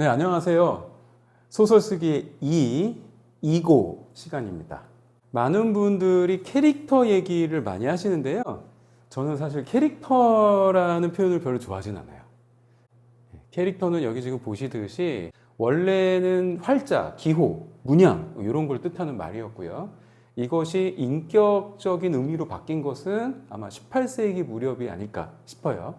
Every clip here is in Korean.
네, 안녕하세요. 소설 쓰기 2, 2고 시간입니다. 많은 분들이 캐릭터 얘기를 많이 하시는데요. 저는 사실 캐릭터라는 표현을 별로 좋아하진 않아요. 캐릭터는 여기 지금 보시듯이 원래는 활자, 기호, 문양 이런 걸 뜻하는 말이었고요. 이것이 인격적인 의미로 바뀐 것은 아마 18세기 무렵이 아닐까 싶어요.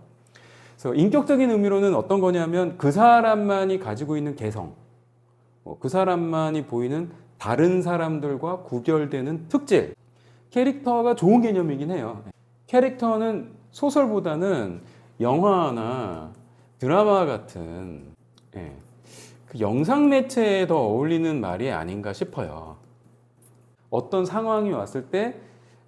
그래서 인격적인 의미로는 어떤 거냐면 그 사람만이 가지고 있는 개성, 뭐그 사람만이 보이는 다른 사람들과 구별되는 특질. 캐릭터가 좋은 개념이긴 해요. 캐릭터는 소설보다는 영화나 드라마 같은 예, 그 영상 매체에 더 어울리는 말이 아닌가 싶어요. 어떤 상황이 왔을 때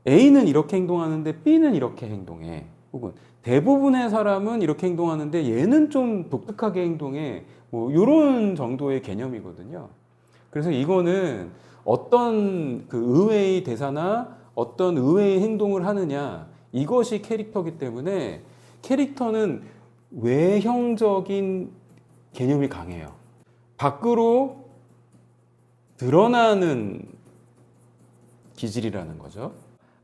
A는 이렇게 행동하는데 B는 이렇게 행동해. 혹은 대부분의 사람은 이렇게 행동하는데 얘는 좀 독특하게 행동해. 뭐 이런 정도의 개념이거든요. 그래서 이거는 어떤 그 의외의 대사나 어떤 의외의 행동을 하느냐 이것이 캐릭터기 때문에 캐릭터는 외형적인 개념이 강해요. 밖으로 드러나는 기질이라는 거죠.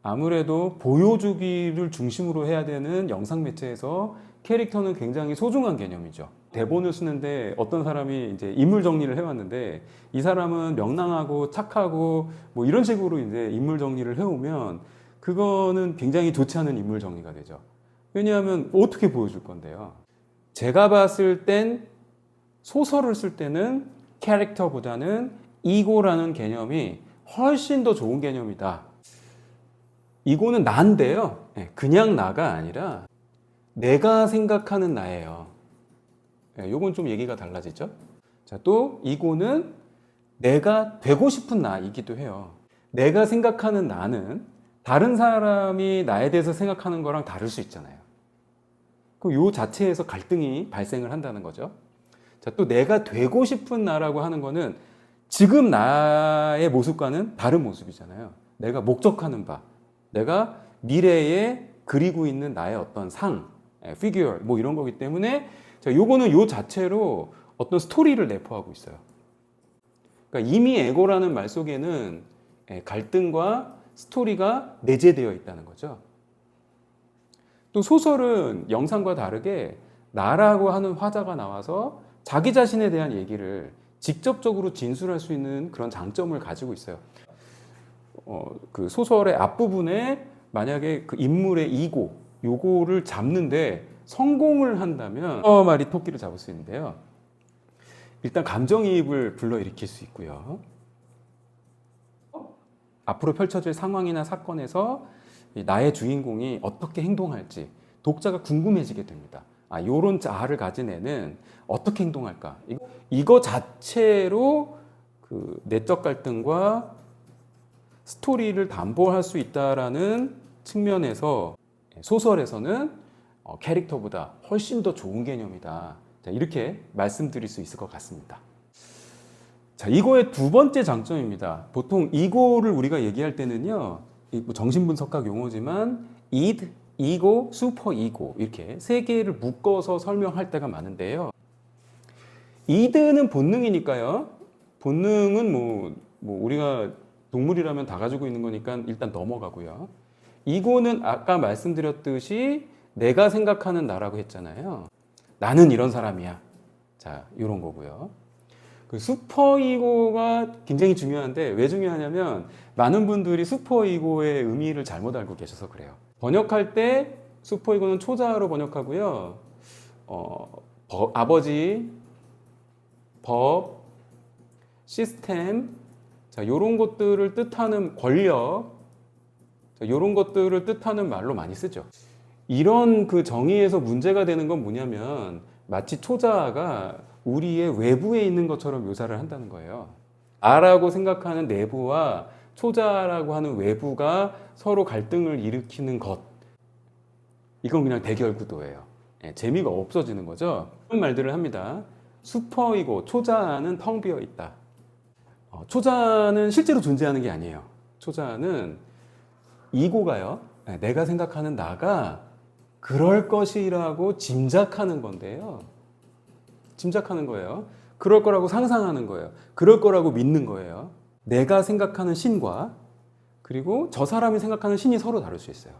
아무래도 보여주기를 중심으로 해야 되는 영상 매체에서 캐릭터는 굉장히 소중한 개념이죠. 대본을 쓰는데 어떤 사람이 이제 인물 정리를 해왔는데 이 사람은 명랑하고 착하고 뭐 이런 식으로 이제 인물 정리를 해오면 그거는 굉장히 좋지 않은 인물 정리가 되죠. 왜냐하면 어떻게 보여줄 건데요. 제가 봤을 땐 소설을 쓸 때는 캐릭터보다는 이고라는 개념이 훨씬 더 좋은 개념이다. 이고는 나인데요. 예, 그냥 나가 아니라 내가 생각하는 나예요. 예, 요건 좀 얘기가 달라지죠. 자, 또 이고는 내가 되고 싶은 나이기도 해요. 내가 생각하는 나는 다른 사람이 나에 대해서 생각하는 거랑 다를 수 있잖아요. 그요 자체에서 갈등이 발생을 한다는 거죠. 자, 또 내가 되고 싶은 나라고 하는 거는 지금 나의 모습과는 다른 모습이잖아요. 내가 목적하는 바, 내가 미래에 그리고 있는 나의 어떤 상, 피규어 뭐 이런 거기 때문에 자, 요거는 요 자체로 어떤 스토리를 내포하고 있어요. 그러니까 이미 에고라는 말 속에는 예, 갈등과 스토리가 내재되어 있다는 거죠. 또 소설은 영상과 다르게 나라고 하는 화자가 나와서 자기 자신에 대한 얘기를 직접적으로 진술할 수 있는 그런 장점을 가지고 있어요. 어, 그 소설의 앞부분에 만약에 그 인물의 이고, 요거를 잡는데 성공을 한다면 어 말이 토끼를 잡을 수 있는데요. 일단 감정이입을 불러일으킬 수 있고요. 앞으로 펼쳐질 상황이나 사건에서 이 나의 주인공이 어떻게 행동할지 독자가 궁금해지게 됩니다. 아, 요런 자아를 가진 애는 어떻게 행동할까? 이거, 이거 자체로 그 내적 갈등과 스토리를 담보할 수 있다라는 측면에서 소설에서는 어, 캐릭터보다 훨씬 더 좋은 개념이다. 자, 이렇게 말씀드릴 수 있을 것 같습니다. 자, 이거의 두 번째 장점입니다. 보통 이거를 우리가 얘기할 때는요, 이뭐 정신분석학 용어지만 id, 이고, 슈퍼 이고 이렇게 세 개를 묶어서 설명할 때가 많은데요. id는 본능이니까요. 본능은 뭐, 뭐 우리가 동물이라면 다 가지고 있는 거니까 일단 넘어가고요. 이고는 아까 말씀드렸듯이 내가 생각하는 나라고 했잖아요. 나는 이런 사람이야. 자, 이런 거고요. 그 슈퍼이고가 굉장히 중요한데 왜 중요하냐면 많은 분들이 슈퍼이고의 의미를 잘못 알고 계셔서 그래요. 번역할 때 슈퍼이고는 초자로 번역하고요. 어, 버- 아버지, 법, 시스템, 자, 요런 것들을 뜻하는 권력, 자, 요런 것들을 뜻하는 말로 많이 쓰죠. 이런 그 정의에서 문제가 되는 건 뭐냐면 마치 초자가 우리의 외부에 있는 것처럼 묘사를 한다는 거예요. 아라고 생각하는 내부와 초자라고 하는 외부가 서로 갈등을 일으키는 것. 이건 그냥 대결 구도예요. 예, 재미가 없어지는 거죠. 이런 말들을 합니다. 슈퍼이고 초자는 텅 비어 있다. 어, 초자는 실제로 존재하는 게 아니에요. 초자는 이고가요. 예, 내가 생각하는 나가 그럴 것이라고 짐작하는 건데요. 짐작하는 거예요. 그럴 거라고 상상하는 거예요. 그럴 거라고 믿는 거예요. 내가 생각하는 신과 그리고 저 사람이 생각하는 신이 서로 다를 수 있어요.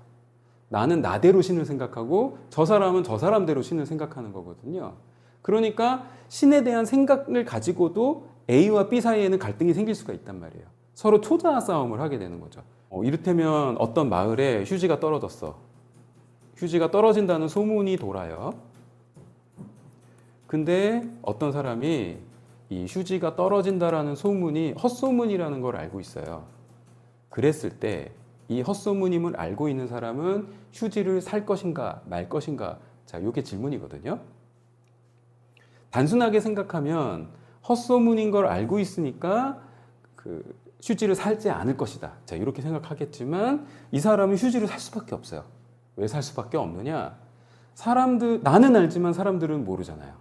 나는 나대로 신을 생각하고 저 사람은 저 사람대로 신을 생각하는 거거든요. 그러니까 신에 대한 생각을 가지고도 A와 B 사이에는 갈등이 생길 수가 있단 말이에요. 서로 초자 싸움을 하게 되는 거죠. 어, 이를테면 어떤 마을에 휴지가 떨어졌어. 휴지가 떨어진다는 소문이 돌아요. 근데 어떤 사람이 이 휴지가 떨어진다라는 소문이 헛소문이라는 걸 알고 있어요. 그랬을 때 이 헛소문임을 알고 있는 사람은 휴지를 살 것인가 말 것인가 자 이게 질문이거든요. 단순하게 생각하면 헛소문인 걸 알고 있으니까 그 휴지를 살지 않을 것이다. 자 이렇게 생각하겠지만 이 사람은 휴지를 살 수밖에 없어요. 왜 살 수밖에 없느냐? 사람들 나는 알지만 사람들은 모르잖아요.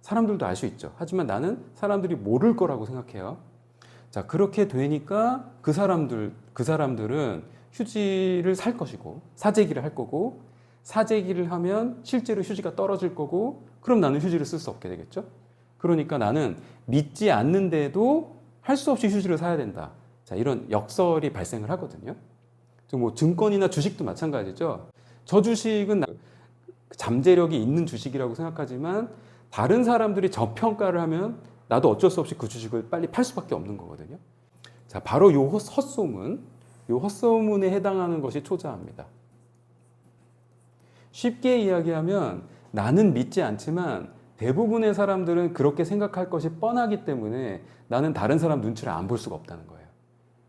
사람들도 알 수 있죠. 하지만 나는 사람들이 모를 거라고 생각해요. 자, 그렇게 되니까 그 사람들, 그 사람들은 휴지를 살 것이고, 사재기를 할 거고, 사재기를 하면 실제로 휴지가 떨어질 거고, 그럼 나는 휴지를 쓸 수 없게 되겠죠? 그러니까 나는 믿지 않는데도 할 수 없이 휴지를 사야 된다. 자, 이런 역설이 발생을 하거든요. 뭐 증권이나 주식도 마찬가지죠. 저 주식은 나- 잠재력이 있는 주식이라고 생각하지만 다른 사람들이 저평가를 하면 나도 어쩔 수 없이 그 주식을 빨리 팔 수밖에 없는 거거든요. 자, 바로 요 헛- 헛소문, 요 헛소문에 해당하는 것이 초자합니다. 쉽게 이야기하면 나는 믿지 않지만 대부분의 사람들은 그렇게 생각할 것이 뻔하기 때문에 나는 다른 사람 눈치를 안 볼 수가 없다는 거예요.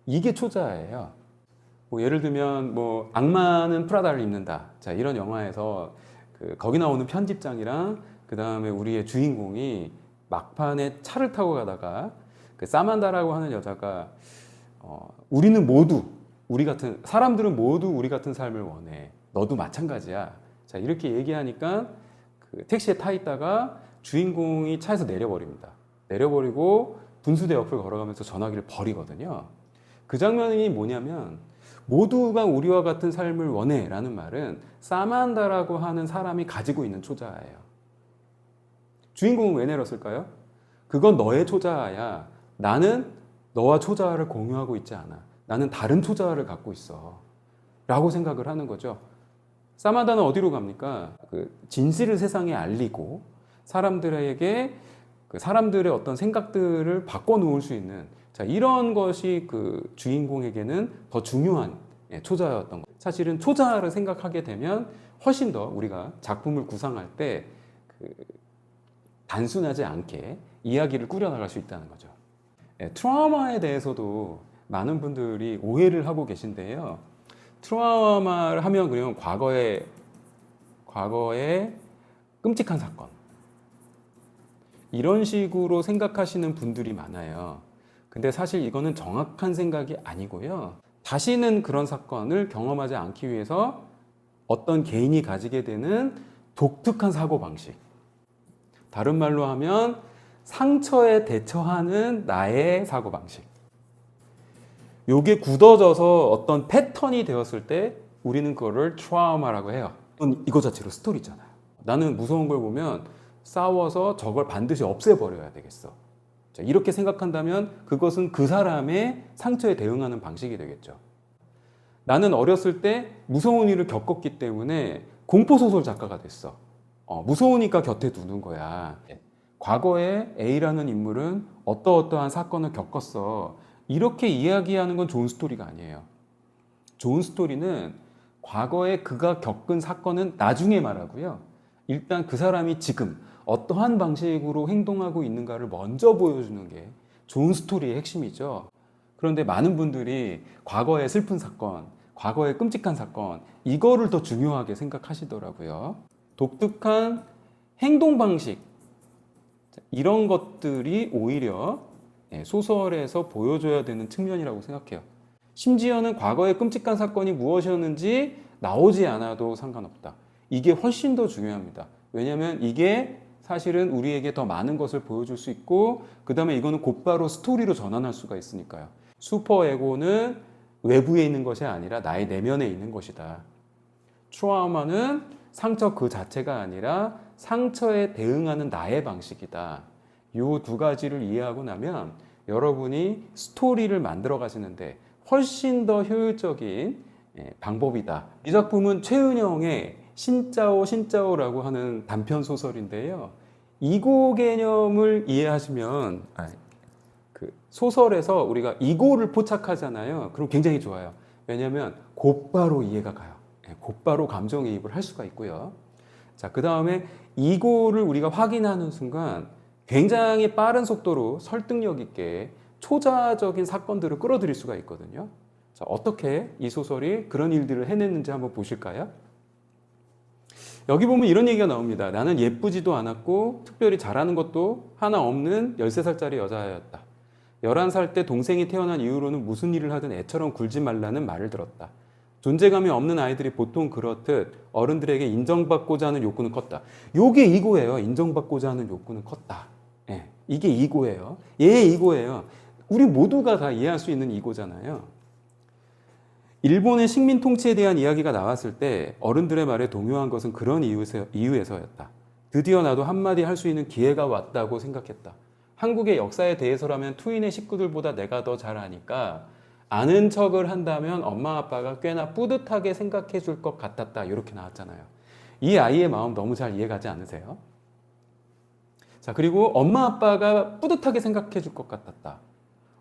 이게 초자예요. 뭐 예를 들면 뭐 악마는 프라다를 입는다. 자 이런 영화에서 그 거기 나오는 편집장이랑 그 다음에 우리의 주인공이 막판에 차를 타고 가다가 그 사만다라고 하는 여자가 어, 우리는 모두 우리 같은 사람들은 모두 우리 같은 삶을 원해. 너도 마찬가지야. 자 이렇게 얘기하니까 그 택시에 타 있다가 주인공이 차에서 내려버립니다. 내려버리고 분수대 옆을 걸어가면서 전화기를 버리거든요. 그 장면이 뭐냐면 모두가 우리와 같은 삶을 원해 라는 말은 사만다라고 하는 사람이 가지고 있는 초자예요. 주인공은 왜 내렸을까요? 그건 너의 초자야. 나는 너와 초자를 공유하고 있지 않아. 나는 다른 초자를 갖고 있어. 라고 생각을 하는 거죠. 사마다는 어디로 갑니까? 그 진실을 세상에 알리고 사람들에게 그 사람들의 어떤 생각들을 바꿔놓을 수 있는 자 이런 것이 그 주인공에게는 더 중요한 예, 초자였던 거. 사실은 초자를 생각하게 되면 훨씬 더 우리가 작품을 구상할 때 그 단순하지 않게 이야기를 꾸려나갈 수 있다는 거죠. 예, 트라우마에 대해서도 많은 분들이 오해를 하고 계신데요. 트라우마를 하면 그냥 과거에 과거에 끔찍한 사건 이런 식으로 생각하시는 분들이 많아요. 근데 사실 이거는 정확한 생각이 아니고요. 다시는 그런 사건을 경험하지 않기 위해서 어떤 개인이 가지게 되는 독특한 사고 방식. 다른 말로 하면 상처에 대처하는 나의 사고 방식. 요게 굳어져서 어떤 패턴이 되었을 때 우리는 그거를 트라우마라고 해요. 이거 자체로 스토리잖아요. 나는 무서운 걸 보면 싸워서 저걸 반드시 없애버려야 되겠어. 자, 이렇게 생각한다면 그것은 그 사람의 상처에 대응하는 방식이 되겠죠. 나는 어렸을 때 무서운 일을 겪었기 때문에 공포소설 작가가 됐어. 어, 무서우니까 곁에 두는 거야. 과거에 A라는 인물은 어떠어떠한 사건을 겪었어. 이렇게 이야기하는 건 좋은 스토리가 아니에요. 좋은 스토리는 과거에 그가 겪은 사건은 나중에 말하고요. 일단 그 사람이 지금 어떠한 방식으로 행동하고 있는가를 먼저 보여주는 게 좋은 스토리의 핵심이죠. 그런데 많은 분들이 과거의 슬픈 사건, 과거의 끔찍한 사건, 이거를 더 중요하게 생각하시더라고요. 독특한 행동 방식, 이런 것들이 오히려 예, 소설에서 보여줘야 되는 측면이라고 생각해요. 심지어는 과거의 끔찍한 사건이 무엇이었는지 나오지 않아도 상관없다. 이게 훨씬 더 중요합니다. 왜냐하면 이게 사실은 우리에게 더 많은 것을 보여줄 수 있고, 그 다음에 이거는 곧바로 스토리로 전환할 수가 있으니까요. 슈퍼 에고는 외부에 있는 것이 아니라 나의 내면에 있는 것이다. 트라우마는 상처 그 자체가 아니라 상처에 대응하는 나의 방식이다. 요 두 가지를 이해하고 나면 여러분이 스토리를 만들어 가시는데 훨씬 더 효율적인 예, 방법이다. 이 작품은 최은영의 신짜오 신짜오라고 하는 단편 소설인데요. 이고 개념을 이해하시면 아, 그 소설에서 우리가 이고를 포착하잖아요. 그럼 굉장히 좋아요. 왜냐하면 곧바로 이해가 가요. 예, 곧바로 감정이입을 할 수가 있고요. 자, 그 다음에 이고를 우리가 확인하는 순간 굉장히 빠른 속도로 설득력 있게 초자적인 사건들을 끌어들일 수가 있거든요. 자, 어떻게 이 소설이 그런 일들을 해냈는지 한번 보실까요? 여기 보면 이런 얘기가 나옵니다. 나는 예쁘지도 않았고 특별히 잘하는 것도 하나 없는 13살짜리 여자였다. 11살 때 동생이 태어난 이후로는 무슨 일을 하든 애처럼 굴지 말라는 말을 들었다. 존재감이 없는 아이들이 보통 그렇듯 어른들에게 인정받고자 하는 욕구는 컸다. 요게 이고예요. 인정받고자 하는 욕구는 컸다. 예, 이게 이고예요. 얘 이고예요. 우리 모두가 다 이해할 수 있는 이고잖아요. 일본의 식민 통치에 대한 이야기가 나왔을 때 어른들의 말에 동요한 것은 그런 이유에서, 이유에서였다. 드디어 나도 한마디 할 수 있는 기회가 왔다고 생각했다. 한국의 역사에 대해서라면 투인의 식구들보다 내가 더 잘 아니까 아는 척을 한다면 엄마 아빠가 꽤나 뿌듯하게 생각해 줄 것 같았다. 이렇게 나왔잖아요. 이 아이의 마음 너무 잘 이해가지 않으세요? 자, 그리고 엄마 아빠가 뿌듯하게 생각해 줄 것 같았다.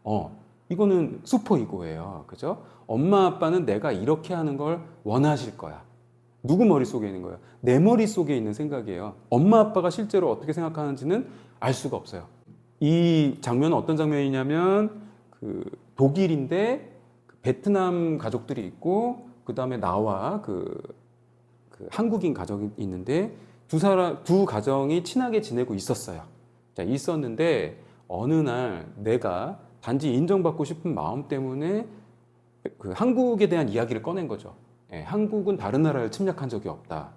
어, 이거는 슈퍼 이고예요. 그죠? 엄마 아빠는 내가 이렇게 하는 걸 원하실 거야. 누구 머릿속에 있는 거예요? 내 머릿속에 있는 생각이에요. 엄마 아빠가 실제로 어떻게 생각하는지는 알 수가 없어요. 이 장면은 어떤 장면이냐면 그 독일인데 그 베트남 가족들이 있고 그 다음에 나와 그, 그 한국인 가족이 있는데 두 사람 두 가정이 친하게 지내고 있었어요. 자 있었는데 어느 날 내가 단지 인정받고 싶은 마음 때문에 그 한국에 대한 이야기를 꺼낸 거죠. 예, 한국은 다른 나라를 침략한 적이 없다.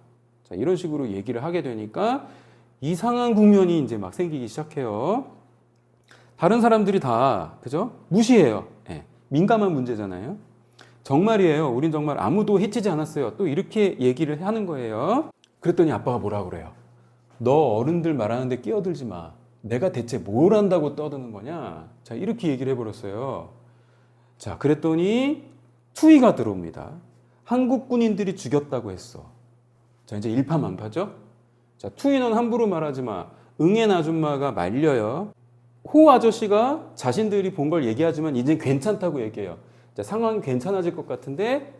자, 이런 식으로 얘기를 하게 되니까 이상한 국면이 이제 막 생기기 시작해요. 다른 사람들이 다 그죠? 무시해요. 예, 민감한 문제잖아요. 정말이에요. 우린 정말 아무도 해치지 않았어요. 또 이렇게 얘기를 하는 거예요. 그랬더니 아빠가 뭐라 그래요? 너 어른들 말하는데 끼어들지 마. 내가 대체 뭘 한다고 떠드는 거냐? 자, 이렇게 얘기를 해버렸어요. 자, 그랬더니 투위가 들어옵니다. 한국 군인들이 죽였다고 했어. 자, 이제 일파만파죠? 자, 투위는 함부로 말하지 마. 응애 아줌마가 말려요. 호 아저씨가 자신들이 본 걸 얘기하지만 이제 괜찮다고 얘기해요. 자, 상황이 괜찮아질 것 같은데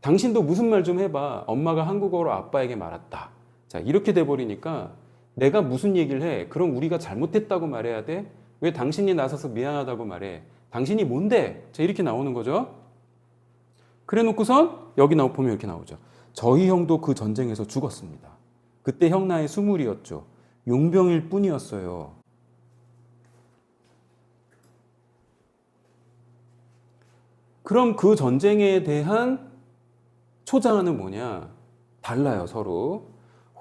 당신도 무슨 말 좀 해봐. 엄마가 한국어로 아빠에게 말았다. 자, 이렇게 돼버리니까 내가 무슨 얘기를 해? 그럼 우리가 잘못했다고 말해야 돼? 왜 당신이 나서서 미안하다고 말해? 당신이 뭔데? 자, 이렇게 나오는 거죠. 그래 놓고선 여기 나오 보면 이렇게 나오죠. 저희 형도 그 전쟁에서 죽었습니다. 그때 형 나이 스물이었죠. 용병일 뿐이었어요. 그럼 그 전쟁에 대한 초장은 뭐냐? 달라요, 서로.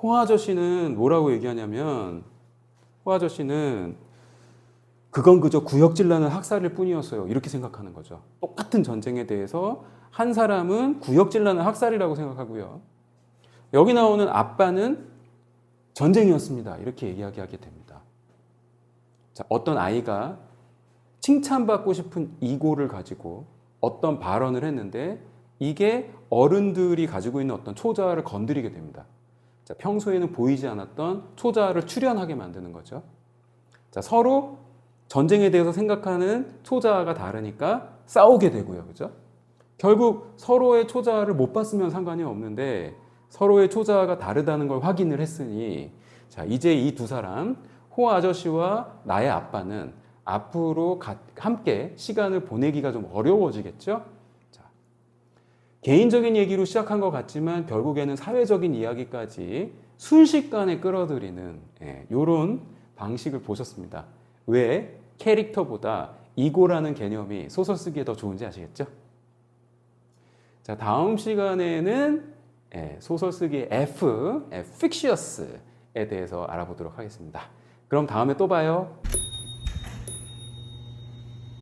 호 아저씨는 뭐라고 얘기하냐면, 호 아저씨는 그건 그저 구역질나는 학살일 뿐이었어요. 이렇게 생각하는 거죠. 똑같은 전쟁에 대해서 한 사람은 구역질나는 학살이라고 생각하고요. 여기 나오는 아빠는 전쟁이었습니다. 이렇게 이야기하게 됩니다. 자, 어떤 아이가 칭찬받고 싶은 이고를 가지고 어떤 발언을 했는데 이게 어른들이 가지고 있는 어떤 초자를 건드리게 됩니다. 자, 평소에는 보이지 않았던 초자를 출현하게 만드는 거죠. 자, 서로 전쟁에 대해서 생각하는 초자가 다르니까 싸우게 되고요. 그죠? 결국 서로의 초자를 못 봤으면 상관이 없는데 서로의 초자가 다르다는 걸 확인을 했으니 자, 이제 이 두 사람 호 아저씨와 나의 아빠는 앞으로 가, 함께 시간을 보내기가 좀 어려워지겠죠? 자, 개인적인 얘기로 시작한 것 같지만 결국에는 사회적인 이야기까지 순식간에 끌어들이는 예, 이런 방식을 보셨습니다. 왜 캐릭터보다 이고라는 개념이 소설 쓰기에 더 좋은지 아시겠죠? 자, 다음 시간에는 예, 소설 쓰기의 F, 픽시어스에 대해서 알아보도록 하겠습니다. 그럼 다음에 또 봐요.